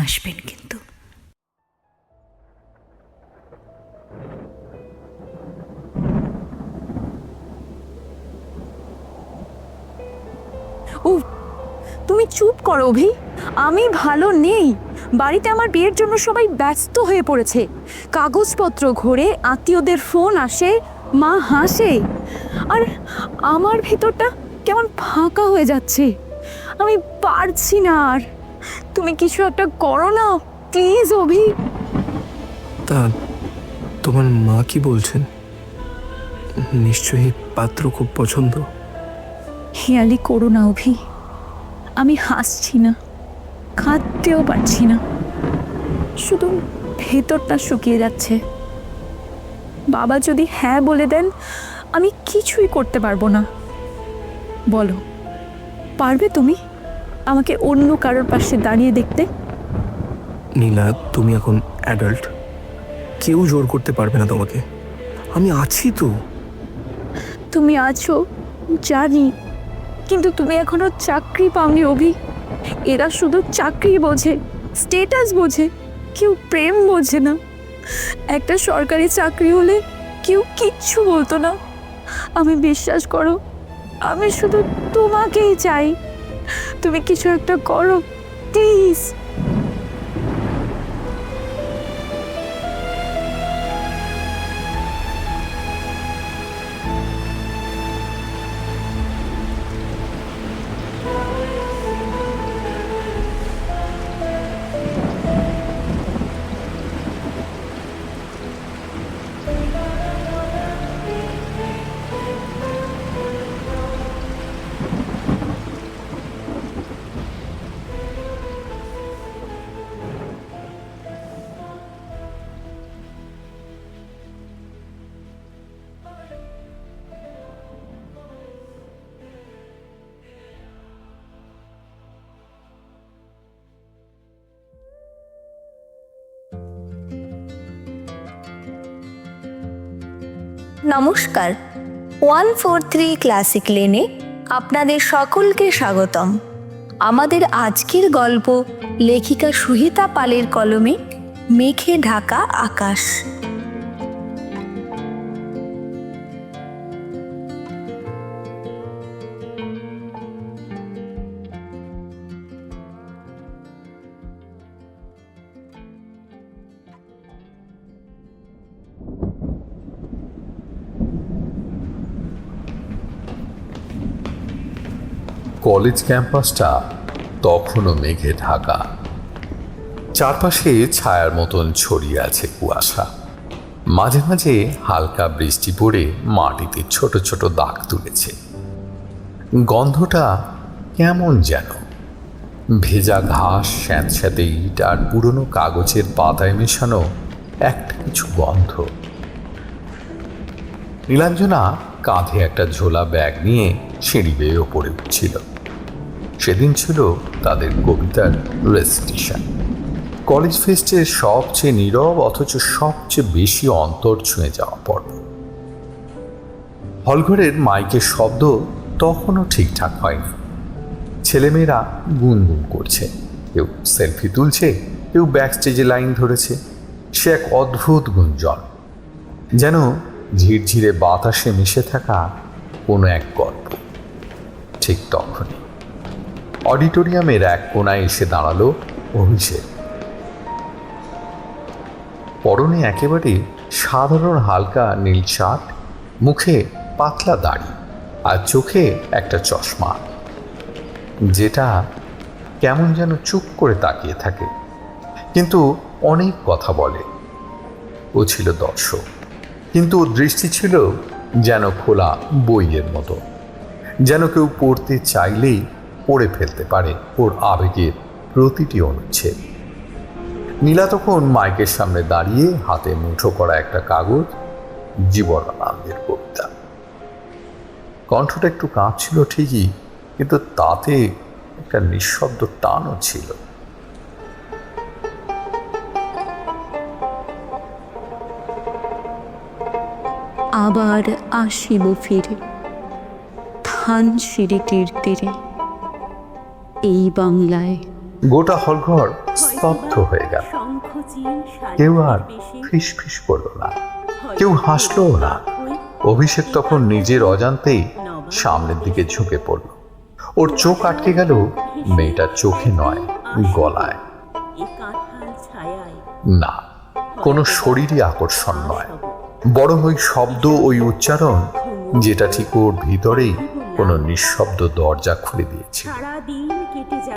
আসবেন কিন্তু। উফ, তুমি চুপ করো অভি। আমি ভালো নেই। বাড়িতে আমার বিয়ের জন্য সবাই ব্যস্ত হয়ে পড়েছে। কাগজপত্র ঘোরে আত্মীয়দের ফোন আসে, মা হাসে। আর আমার ভেতরটা কেমন ফাঁকা হয়ে যাচ্ছে। আমি পারছি না আর। তুমি কিছু একটা করো না প্লিজ অভি। তা তোমার মা কি বলছেন? নিশ্চয়ই পাত্র খুব পছন্দ। হেয়ালি করো না অভি। আমি হাসছি না খাটতেও পারছি না। শুধু ভেতরটা শুকিয়ে যাচ্ছে। বাবা যদি হ্যাঁ বলে দেন আমি কিছুই করতে পারব না। বলো পারবে তুমি? আমাকে অন্য কারোর পাশে দাঁড়িয়ে দেখতে? নীলা তুমি এখন অ্যাডাল্ট কেউ জোর করতে পারবে না তোমাকে। আমি আছি তো। তুমি আছো জানি। কিন্তু তুমি এখনও চাকরি পাওনি অভি। এরা শুধু চাকরি বোঝে স্টেটাস বোঝে কেউ প্রেম বোঝে না। একটা সরকারি চাকরি হলে কেউ কিচ্ছু বলতো না। আমি বিশ্বাস করো আমি শুধু তোমাকেই চাই। তুমি কিছু একটা করো প্লিজ নমস্কার। ওয়ান ফোর থ্রি ক্লাসিক লেনে আপনাদের সকলকে স্বাগতম। আমাদের আজকের গল্প লেখিকা সুহিতা পালের কলমে মেখে ঢাকা আকাশ। কলেজ ক্যাম্পাসটা তখনও মেঘে ঢাকা। চারপাশে ছায়ার মতন ছড়িয়ে আছে কুয়াশা। মাঝে মাঝে হালকা বৃষ্টি পড়ে মাটিতে ছোট ছোট দাগ তুলেছে। গন্ধটা কেমন যেন। ভেজা ঘাস স্যাঁতস্যাঁতে ইট আর পুরনো কাগজের পাতায় মেশানো একটা কিছু গন্ধ। নীলাঞ্জনা কাঁধে একটা ঝোলা ব্যাগ নিয়ে সিঁড়ি বেয়ে ওপরে উঠছিল। সেদিন ছিল তাদের কবিতার রেজিস্ট্রেশন কলেজ ফেস্টের সবচেয়ে নীরব অথচ সবচেয়ে বেশি অন্তর ছুঁয়ে যাওয়া পর্ব। হলঘরের মাইকের শব্দ তখনও ঠিকঠাক হয়নি। ছেলেমেয়েরা গুনগুন করছে। কেউ সেলফি তুলছে, কেউ ব্যাক স্টেজে লাইন ধরেছে। সে এক অদ্ভুত গুঞ্জন, যেন ঝিরঝিরে বাতাসে মিশে থাকা কোনো এক গল্প। ঠিক তখনই অডিটোরিয়ামের এক কোনায় এসে দাঁড়াল অভিষেক। পরনে একেবারে সাধারণ হালকা নীল শার্ট, মুখে পাতলা দাড়ি আর চোখে একটা চশমা। যেটা কেমন যেন চুপ করে তাকিয়ে থাকে, কিন্তু অনেক কথা বলে। ও ছিল দর্শক, কিন্তু ওর দৃষ্টি ছিল যেন খোলা বইয়ের মতো। যেন কেউ পড়তে চাইলেই পড়ে ফেলতে পারে ওর আবেগের প্রতিটি অনুচ্ছেদ। নীলা তখন মাইকের সামনে দাঁড়িয়ে হাতে মুঠো করা একটা কাগজ, জীবনানন্দের কবিতা। কণ্ঠটা একটু কাঁপছিল ঠিকই, কিন্তু তাতে একটা নিঃশব্দ টানও ছিল। আবার আসিব ফিরে ধান সিঁড়িটির তীরে। এই বাংলায়। গোটা হলঘর স্তব্ধ হয়ে গেল। কেউ আর ফিস ফিস করল না। কেউ হাসলো না। অভিষেক তখন নিজের অজান্তেই সামনের দিকে ঝুঁকে পড়ল। ওর চোখ আটকে গেল মেয়েটার চোখে নয় গলায়। না কোনো শরীরই আকর্ষণ নয়। বড় ওই শব্দ ওই উচ্চারণ যেটা ঠিক ওর ভিতরেই কোনো নিঃশব্দ দরজা খুলে দিয়েছে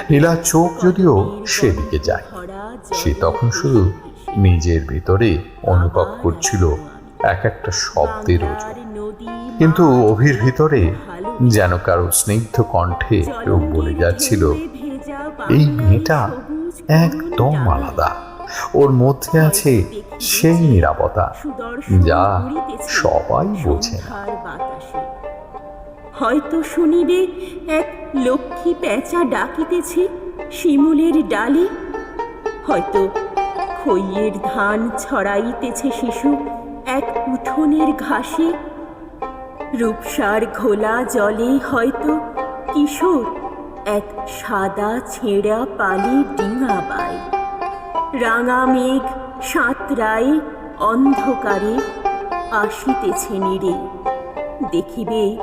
নীলা চোখ যদিও সেদিকে যায়। সে তখন শুধু নিজের ভিতরে অনুভব করছিল এক একটা শব্দের ওজন। কিন্তু অভির ভিতরে যেন কারও স্নিগ্ধ কণ্ঠে কেউ বলে যাচ্ছিল এই মেয়েটা একদম আলাদা। ওর মধ্যে আছে সেই নিরাপত্তা যা সবাই বোঝে না। হয়তো শুনিবে এক লক্ষ্মী পেঁচা ডাকিতেছে শিমুলের ডালে। হয়তো খইয়ের ধান ছড়াইতেছে শিশু এক উঠোনের ঘাসে। রূপসার ঘোলা জলে হয়তো কিশোর এক সাদা ছেঁড়া পালে ডিঙা বায়। রাঙা মেঘ সাঁতরায় অন্ধকারে আসিতেছে নিরে, দেখিবে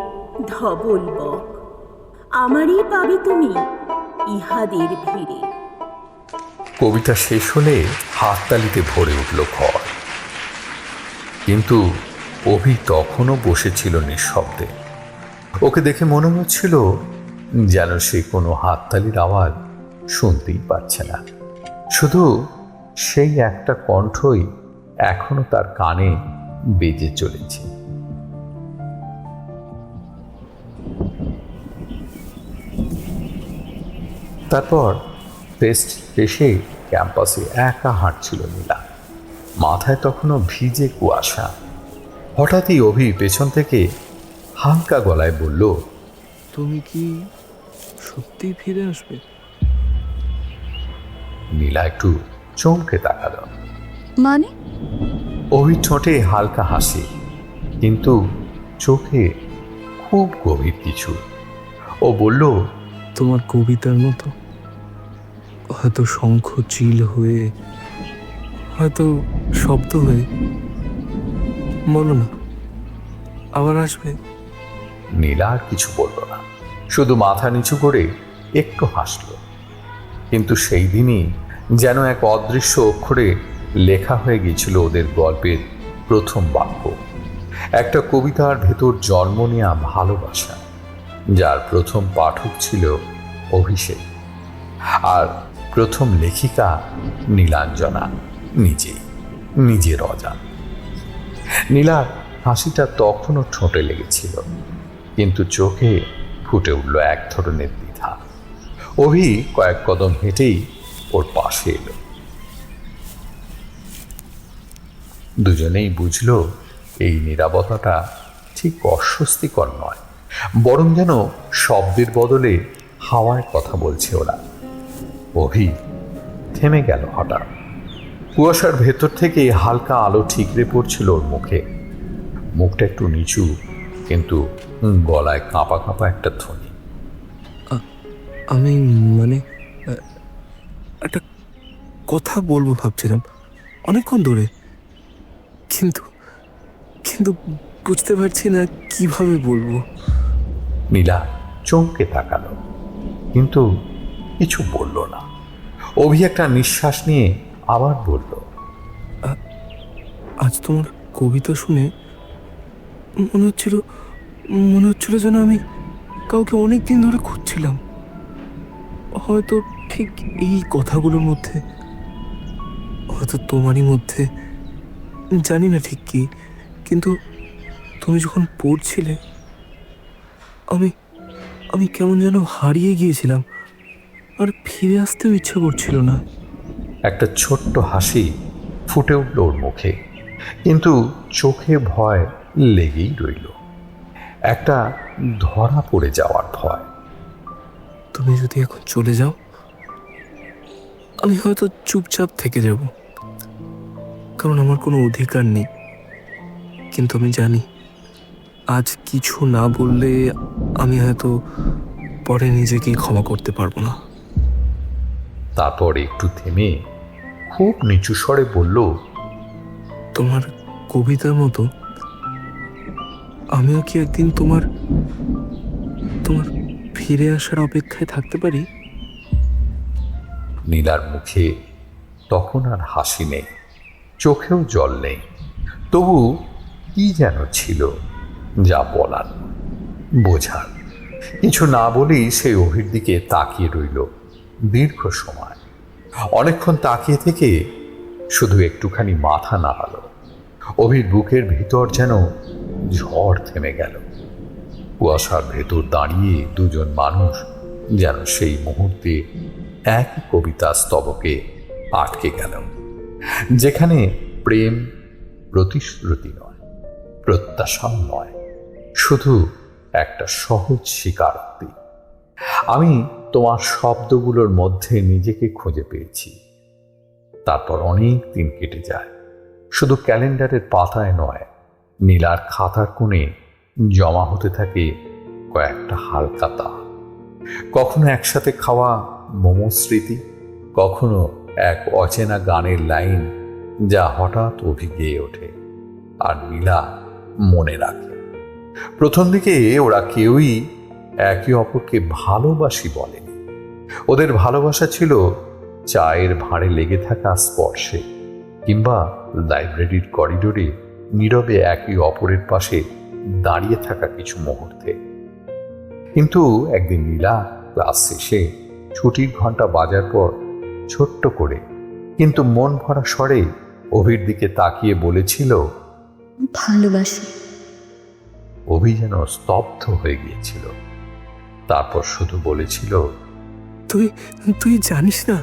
ধবল বক আমারই পাবে তুমি ইহাদের ভিড়ে। কবিতা শেষ হলে হাততালিতে ভরে উঠল ঘর কিন্তু অভি তখনও বসেছিল নিঃশব্দে। ওকে দেখে মনে হচ্ছিল যেন সে কোনো হাততালির আওয়াজ শুনতেই পাচ্ছে না। শুধু সেই একটা কণ্ঠই এখনও তার কানে বেজে চলেছে। তারপর টেস্ট শেষে ক্যাম্পাসে একা হাঁটছিল নীলা। মাথায় তখনও ভিজে কুয়াশা। হঠাৎই অভি পেছন থেকে হালকা গলায় বলল তুমি কি সত্যি ফিরে আসবে? নীলা একটু চমকে তাকাল। মানে? অভি ঠোঁটে হালকা হাসি কিন্তু চোখে খুব গভীর কিছু। ও বলল তোমার কবিতার মতো? হয়তো শঙ্খ চিল হয়ে, হয়তো শব্দ হয়ে। বলো না, আবার আসবে। নীলা আর কিছু বলল না। শুধু মাথা নিচু করে একটু হাসল। কিন্তু সেই দিনই যেন এক অদৃশ্য অক্ষরে লেখা হয়ে গিয়েছিল ওদের গল্পের প্রথম বাক্য। একটা কবিতার ভেতর জন্ম নেওয়া ভালোবাসা, যার প্রথম পাঠক ছিল অভিষেক। আর প্রথম লেখিকা নীলাঞ্জনা, নিজেই, নিজের অজান। নীলার হাসিটা তখনও ঠোঁটে লেগেছিল, কিন্তু চোখে ফুটে উঠল এক ধরনের দ্বিধা। অভি কয়েক কদম হেঁটেই ওর পাশে এলো। দুজনেই বুঝল এই নিরাপত্তাটা ঠিক অস্বস্তিকর নয়, বরং যেন শব্দের বদলে হাওয়ায় কথা বলছে ওরা। অভি থেমে গেল হঠাৎ। কুয়াশার ভেতর থেকে হালকা আলো ঠিকরে পড়ছিল ওর মুখে। মুখটা একটু নিচু কিন্তু গলায় কাঁপা কাঁপা একটা ধ্বনি। আমি মানে একটা কথা বলব ভাবছিলাম অনেকক্ষণ ধরে। কিন্তু কিন্তু বুঝতে পারছি না কীভাবে বলব। নীলা চমকে তাকালো কিন্তু কিছু বলল না। অভি একটা নিঃশ্বাস নিয়ে আবার বলল, আজ তোমার কবিতা শুনে মনে হচ্ছিল মনে হচ্ছিল যেন আমি কাউকে অনেক দিন ধরে খুঁজছিলাম। হয়তো ঠিক এই কথাগুলোর মধ্যে, হয়তো তোমারই মধ্যে, জানি না ঠিক কি, কিন্তু তুমি যখন পড়ছিলে, আমি আমি কেমন যেন হারিয়ে গিয়েছিলাম। আর ফিরে আসতেও ইচ্ছে করছিল না। একটা ছোট্ট হাসি ফুটে উঠল ওর মুখে কিন্তু চোখে ভয় লেগেই রইল। একটা ধরা পড়ে যাওয়ার ভয়। তুমি যদি এখন চলে যাও আমি হয়তো চুপচাপ থেকে যাব। কারণ আমার কোনো অধিকার নেই। কিন্তু আমি জানি আজ কিছু না বললে আমি হয়তো পরে নিজেকেই ক্ষমা করতে পারব না। তারপর একটু থেমে খুব নিচু স্বরে বলল তোমার কবিতার মতো। আমিও কি একদিন তোমার তোমার ফিরে আসার অপেক্ষায় থাকতে পারি? নীলার মুখে তখন আর হাসি নেই চোখেও জল নেই। তবু কি যেন ছিল যা বলার বোঝার। কিছু না বলেই সেই অভির দিকে তাকিয়ে রইল দীর্ঘ সময়। অনেকক্ষণ তাকিয়ে থেকে শুধু একটুখানি মাথা নাড়ালো। অভির বুকের ভিতর যেন ঝড় থেমে গেল। কুয়াশার ভেতর দাঁড়িয়ে দুজন মানুষ যেন সেই মুহূর্তে একই কবিতা স্তবকে আটকে গেল। যেখানে প্রেম প্রতিশ্রুতি নয় প্রত্যাশাও নয়, শুধু একটা সহজ স্বীকারোক্তি। আমি তোমার শব্দগুলোর মধ্যে নিজেকে খুঁজে পেয়েছি। তারপর অনেক দিন কেটে যায়। শুধু ক্যালেন্ডারের পাতায় নয়, নীলার খাতার কোণে জমা হতে থাকে কয়েকটা হালকা দাগ কখনো একসাথে খাওয়া মোমো স্মৃতি, কখনো এক অচেনা গানের লাইন যা হঠাৎ অভিগেয়ে ওঠে আর নীলা মনে রাখে। প্রথম দিকে ওরা কেউই একে অপরকে ভালোবাসি বলেনি ওদের ভালোবাসা ছিল চায়ের ভাঁড়ে লেগে থাকা স্পর্শে কিংবা লাইব্রেরির করিডোরে নীরবে একে অপরের পাশে দাঁড়িয়ে থাকা কিছু মুহূর্তে। কিন্তু একদিন নীলা ক্লাস শেষে ছুটির ঘণ্টা বাজার পর ছোট্ট করে কিন্তু মন ভরা স্বরে অভির দিকে তাকিয়ে বলেছিল ভালোবাসি। অভি যেন স্তব্ধ হয়ে গিয়েছিল। তারপর শুধু বলেছিল তুই তুই জানিস না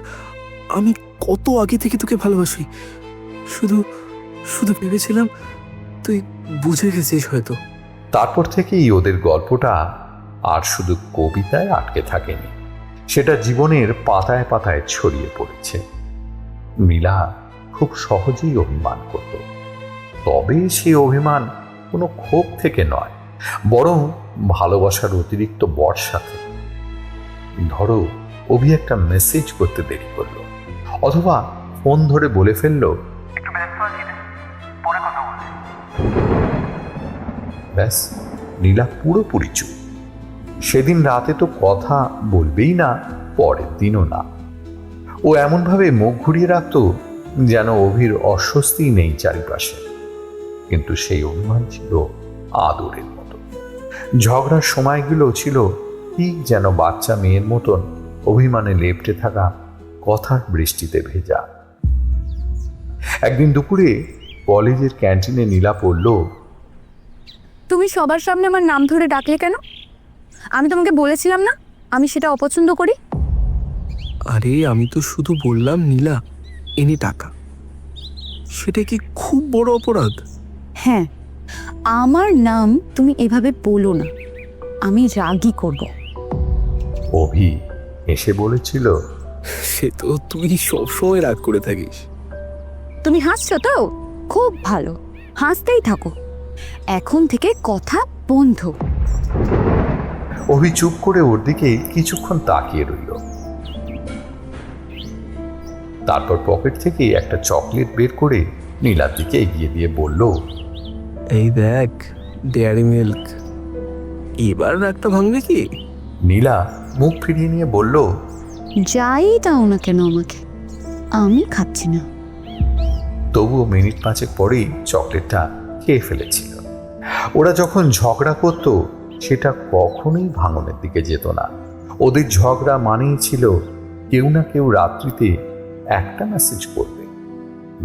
আমি কত আগে থেকে তোকে ভালোবাসি। শুধু শুধু ভেবেছিলাম তুই বুঝে গেছিস হয়তো। তারপর থেকেই ওদের গল্পটা আর শুধু কবিতায় আটকে থাকেনি। সেটা জীবনের পাতায় পাতায় ছড়িয়ে পড়েছে। নীলা খুব সহজেই অভিমান করত তবে সেই অভিমান কোনো ক্ষোভ থেকে নয় বরং ভালোবাসার অতিরিক্ত বর্ষা থেকে ধরো অভি একটা মেসেজ করতে দেরি করল অথবা ফোন ধরে বলে ফেলল ব্যাস নীলা পুরোপুরি চুপ। সেদিন রাতে তো কথা বলবেই না পরের দিনও না। ও এমনভাবে মুখ ঘুরিয়ে রাখত যেন অভির অস্বস্তি নেই চারিপাশে। কিন্তু সেই অভিমান ছিল আদরের। ঝগড়ার সময়গুলো ছিল ঠিক যেন বাচ্চা মেয়ের মতন অভিমানে লেপটে থাকা কথার বৃষ্টিতে ভেজা। একদিন দুপুরে কলেজের ক্যান্টিনে নীলা পড়ল তুমি সবার সামনে আমার নাম ধরে ডাকলে কেন? আমি তোমাকে বলেছিলাম না আমি সেটা অপছন্দ করি? আরে আমি তো শুধু বললাম নীলা এনে টাকা। সেটা কি খুব বড় অপরাধ? হ্যাঁ আমার নাম তুমি এভাবে বলো না। আমি রাগই করব। অভি এসে বলেছিল সে তো তুই সবসময় রাগ করে থাকিস। তুমি হাসছো তো? খুব ভালো। হাসতেই থাকো। এখন থেকে কথা বন্ধ। অভি চুপ করে ওর দিকে কিছুক্ষণ তাকিয়ে রইল। তারপর পকেট থেকে একটা চকলেট বের করে নীলার দিকে এগিয়ে দিয়ে বলল এই দেখ ডেয়ারি মিল্ক এবার রাগটা ভাঙবে কি? নীলা মুখ ফিরিয়ে নিয়ে বলল যাই দাও না কেন আমাকে আমি খাচ্ছি না। তবুও মিনিট পাঁচেক পরেই চকলেটটা খেয়ে ফেলেছিল। ওরা যখন ঝগড়া করত সেটা কখনোই ভাঙনের দিকে যেত না। ওদের ঝগড়া মানেই ছিল কেউ না কেউ রাত্রিতে একটা মেসেজ করবে।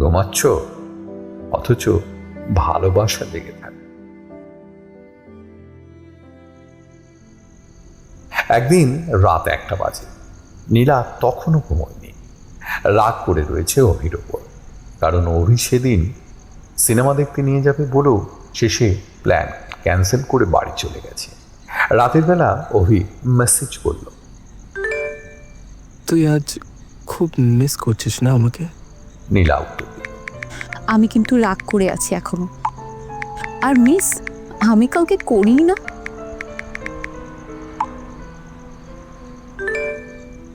ঘুমাচ্ছ? অথচ ভালোবাসা লেগে থাকে। একদিন রাত একটা বাজে। নীলা তখনও ঘুমোয়নি। রাগ করে রয়েছে অভির ওপর। কারণ অভি সেদিন সিনেমা দেখতে নিয়ে যাবে বলেও শেষে প্ল্যান ক্যান্সেল করে বাড়ি চলে গেছে। রাতের বেলা অভি মেসেজ করল। তুই আজ খুব মিস করছিস না আমাকে? নীলা উত্তর আমি কিন্তু রাগ করে আছি এখনও। আর মিস আমি কাউকে করি না।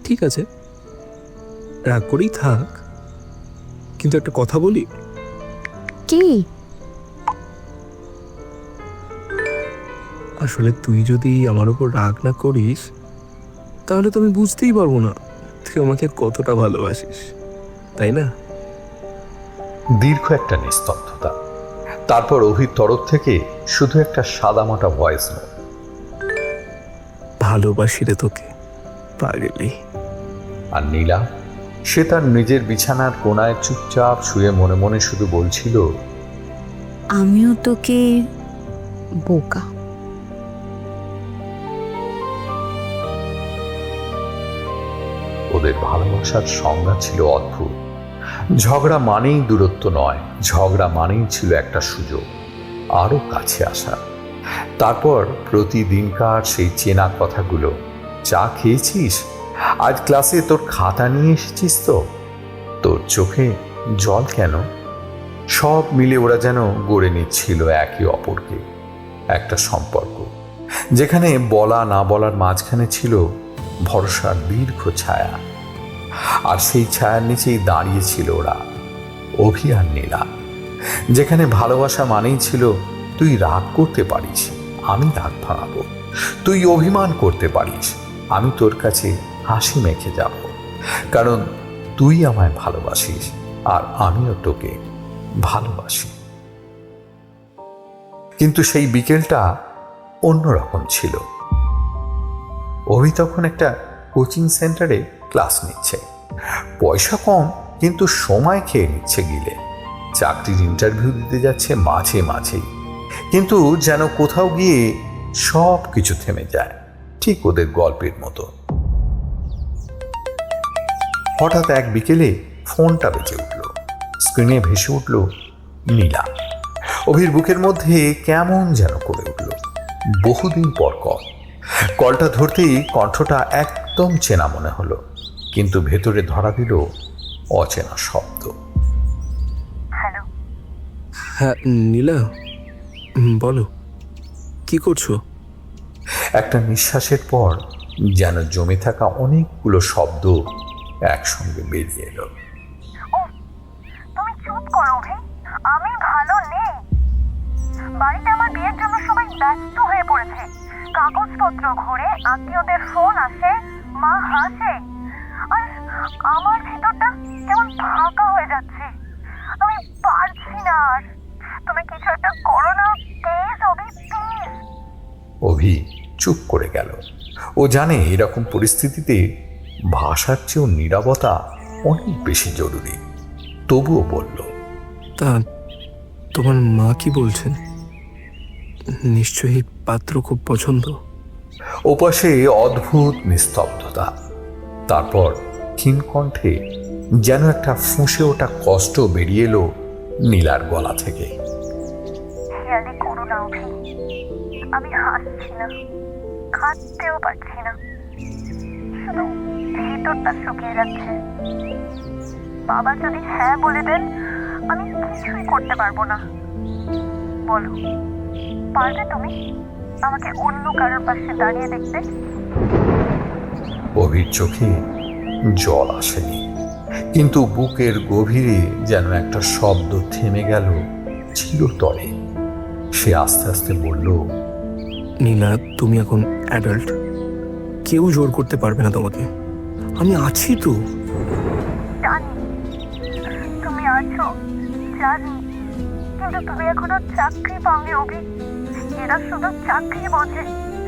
ঠিক আছে। রাগ করেই থাক। কিন্তু একটা কথা বলি? কি? আসলে তুই যদি আমার উপর রাগ না করিস তাহলে তো আমি বুঝতেই পারব না। তুই আমাকে কতটা ভালোবাসিস তাই না? দীর্ঘ একটা নিস্তব্ধতা। তারপর অভির তরফ থেকে শুধু একটা সাদামাটা ভয়েস নোট ভালোবাসি রে তোকে পাগলি। আর নীলা সে তার নিজের বিছানার কোনায় চুপচাপ শুয়ে মনে মনে শুধু বলছিল আমিও তোকে বোকা। ওদের ভালোবাসার সংজ্ঞা ছিল অদ্ভুত। ঝগড়া মানেই দূরত্ব নয়, ঝগড়া মানেই ছিল একটা সুযোগ আরও কাছে আসা। তারপর প্রতিদিনকার সেই চেনা কথাগুলো, চা খেয়েছিস? আজ ক্লাসে তোর খাতা নিয়ে এসেছিস তো? তোর চোখে জল কেন? সব মিলে ওরা যেন গড়ে নিচ্ছিল একে অপরকে, একটা সম্পর্ক, যেখানে বলা না বলার মাঝখানে ছিল ভরসার দীর্ঘ ছায়া। আর সেই ছায়ার নিচেই দাঁড়িয়েছিল ওরা। অভি আর নীলা, যেখানে ভালোবাসা মানেই ছিল, তুই রাগ করতে পারিস, আমি রাগ ভাঙাবো। তুই অভিমান করতে পারিস, আমি তোর কাছে হাসি মেখে যাব। কারণ তুই আমায় ভালোবাসিস, আর আমিও তোকে ভালোবাসি। কিন্তু সেই বিকেলটা অন্যরকম ছিল। অভি তখন একটা কোচিং সেন্টারে ক্লাস নিচ্ছে। পয়সা কম, কিন্তু সময় খেয়ে নিচ্ছে গিলে। চাকরির ইন্টারভিউ দিতে যাচ্ছে মাঝে মাঝেই। কিন্তু যেন কোথাও গিয়ে সব কিছু থেমে যায়, ঠিক ওদের গল্পের মতো। হঠাৎ এক বিকেলে ফোনটা বেজে উঠল। স্ক্রিনে ভেসে উঠল, নীলা। অভির বুকের মধ্যে কেমন যেন করে উঠল। বহুদিন পর কল কলটা ধরতেই কণ্ঠটা একদম চেনা মনে হলো। কিন্তু ভেতরে ধরা দিল অচেনা শব্দ। হ্যাঁ নীলা বলো কি করছ? একটা নিঃশ্বাসের পর যেন জমে থাকা অনেকগুলো শব্দ একসঙ্গে বেরিয়ে এলো। তুমি চুপ করো আমি ভালো নেই। বাড়িতে আমার বিয়ের জন্য সবাই ব্যস্ত হয়ে পড়েছে। কাগজপত্র ঘুরে আত্মীয়দের ফোন আসে মা হাসে। আমার ভিতরটা কেমন ফাঁকা হয়ে যাচ্ছে। আমি পারছি না আর। তুমি কিছু একটা করো না প্লিজ অভি প্লিজ অভি চুপ করে গেল। ও জানে এরকম পরিস্থিতিতে ভাষার চেয়েও নীরবতা অনেক বেশি জরুরি। তবুও বলল তা তোমার মা কি বলছেন? নিশ্চয়ই পাত্র খুব পছন্দ। ওপাশে অদ্ভুত নিস্তব্ধতা। তারপর ক্ষীণ কণ্ঠে যেন একটা ফুঁসে ওটা কষ্ট বেরিয়ে এলো নীলার গলা থেকে। খেয়ালি করো না অভি আমি হাসছি না খাটতেও পারছি না। শুধু ভিতরটা শুকিয়ে যাচ্ছে। বাবা যদি হ্যাঁ বলে দেন আমি কিছুই করতে পারব না। বলো পারবে তুমি আমাকে অন্য কারোর পাশে দাঁড়িয়ে দেখতে? অভির চোখে জল আসেনি। কিন্তু বুকের গভীরে যেন একটা শব্দ থেমে গেল চিরতরে। সে আস্তে আস্তে বলল নীলা তুমি এখন অ্যাডাল্ট কেউ জোর করতে পারবে না তোমাকে। আমি আছি তো। জানি। তুমি আছো জানি। কিন্তু তুমি এখনও চাকরি পাওনি অভি। এরা শুধু চাকরি বোঝে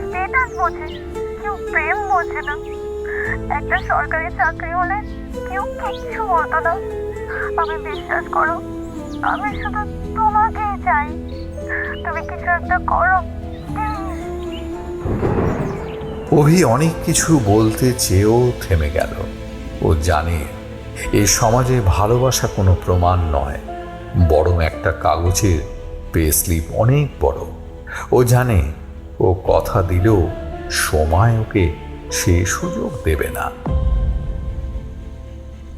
স্টেটাস বোঝে কেউ প্রেম বোঝে না। একটা সরকারি চাকরি হলে কেউ কিচ্ছু বলতো না। আমি বিশ্বাস করো, আমি শুধু তোমাকেই চাই। তুমি কিছু একটা করো। অভি অনেক কিছু বলতে চেয়েও থেমে গেল। ও জানে, এ সমাজে ভালোবাসা কোনো প্রমাণ নয়, বরং একটা কাগজের পে স্লিপ অনেক বড়। ও জানে, ও কথা দিলেও সময় ওকে সে সুযোগ দেবে না।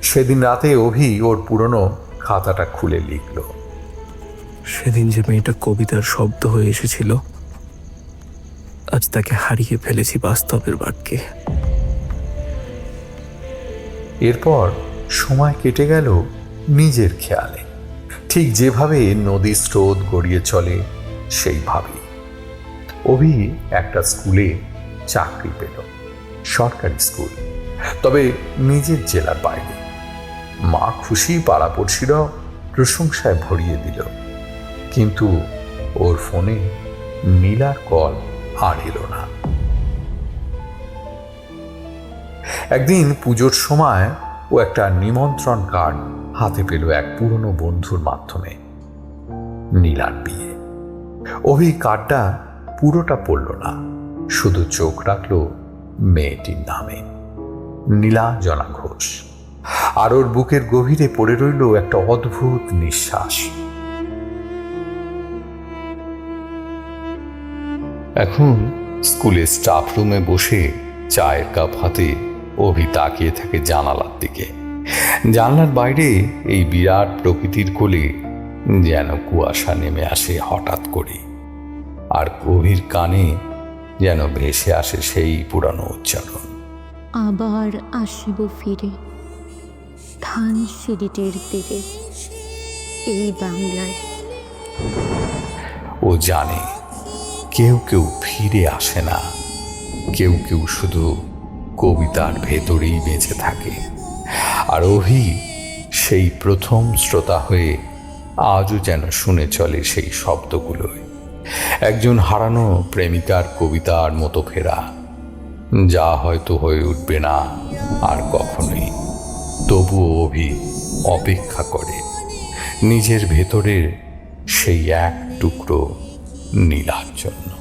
সেদিন রাতে অভি ওর পুরনো খাতাটা খুলে লিখল। সেদিন যে মেয়েটা কবিতার শব্দ হয়ে এসেছিল আজ তাকে হারিয়ে ফেলেছি বাস্তবের বাক্যে এরপর সময় কেটে গেল নিজের খেয়ালে। ঠিক যেভাবে নদীর স্রোত গড়িয়ে চলে সেইভাবেই। অভি একটা স্কুলে চাকরি পেল। সরকারি স্কুল। তবে নিজের জেলার বাইরে। মা খুশি পাড়াপড়শিরাও প্রশংসায় ভরিয়ে দিল। কিন্তু ওর ফোনে নীলার কল আর এলো না। একদিন পুজোর সময় ও একটা নিমন্ত্রণ কার্ড হাতে পেল এক পুরনো বন্ধুর মাধ্যমে, নীলার বিয়ে। অভি কার্ডটা পুরোটা পড়ল না, শুধু চোখ রাখল মেয়েটির নামে। নীলাঞ্জনা ঘোষ। আর ওর বুকের গভীরে পড়ে রইল একটা অদ্ভুত নিঃশ্বাস। এখন স্কুলের স্টাফ রুমে বসে চায়ের কাপ হাতে অভি তাকিয়ে থাকে জানালার দিকে। জানলার বাইরে এই বিরাট প্রকৃতির কোলে যেন কুয়াশা নেমে আসে হঠাৎ করে আর গভীর কানে যেন ভেসে আসে সেই পুরানো উচ্চারণ। আবার আসিব ফিরে ধান সিঁড়িটের তীরে এই বাংলায়। ও জানে কেউ কেউ ফিরে আসে না কেউ কেউ শুধু কবিতার ভেতরেই বেঁচে থাকে। আর অভি সেই প্রথম শ্রোতা হয়ে আজও যেন শুনে চলে সেই শব্দগুলোয়। একজন হারানো প্রেমিকার কবিতার মতো ফেরা, যা হয়তো হয়ে উঠবে না আর কখনোই। তবুও অভি অপেক্ষা করে। নিজের ভেতরের সেই এক টুকরো নীলার জন্য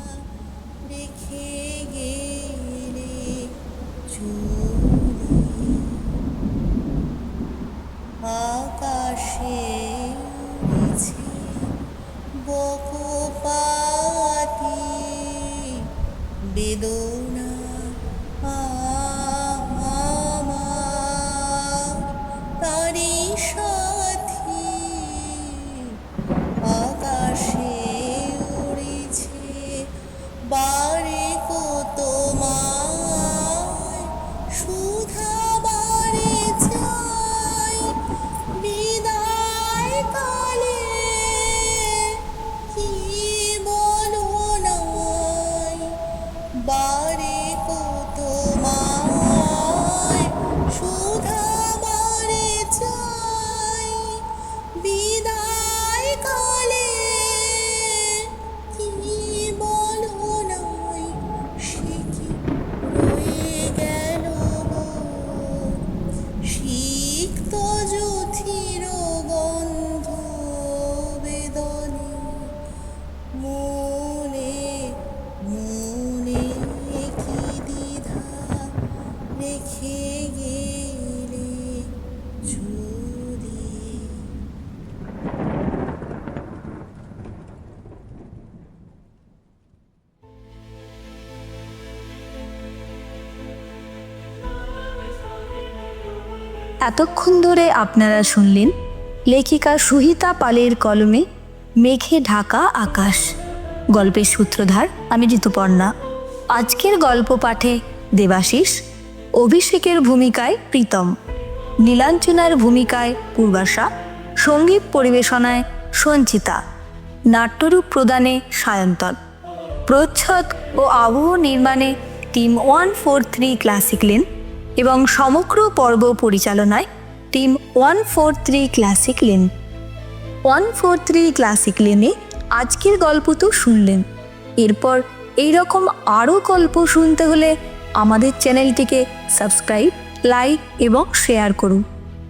এতক্ষণ ধরে আপনারা শুনলেন লেখিকা সুহিতা পালের কলমে মেঘে ঢাকা আকাশ। গল্পের সূত্রধার আমি ঋতুপর্ণা। আজকের গল্প পাঠে দেবাশিস, অভিষেকের ভূমিকায় প্রীতম নীলাঞ্চনার ভূমিকায় পূর্বাশা, সংগীত পরিবেশনায় সঞ্চিতা, নাট্যরূপ প্রদানে সায়ন্তন। প্রচ্ছদ ও আবহ নির্মাণে team one four three classic lane এবং সমগ্র পর্ব পরিচালনায় team one four three classic lane. One four three classic লেনে আজকের গল্প তো শুনলেন। এরপর এই রকম আরও গল্প শুনতে হলে আমাদের চ্যানেলটিকে সাবস্ক্রাইব, লাইক এবং শেয়ার করুন।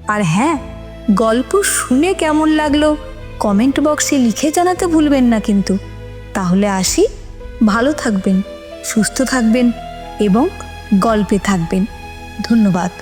আর হ্যাঁ গল্প শুনে কেমন লাগল কমেন্ট বক্সে লিখে জানাতে ভুলবেন না কিন্তু। তাহলে আসি, ভালো থাকবেন, সুস্থ থাকবেন এবং গল্পে থাকবেন। ধন্যবাদ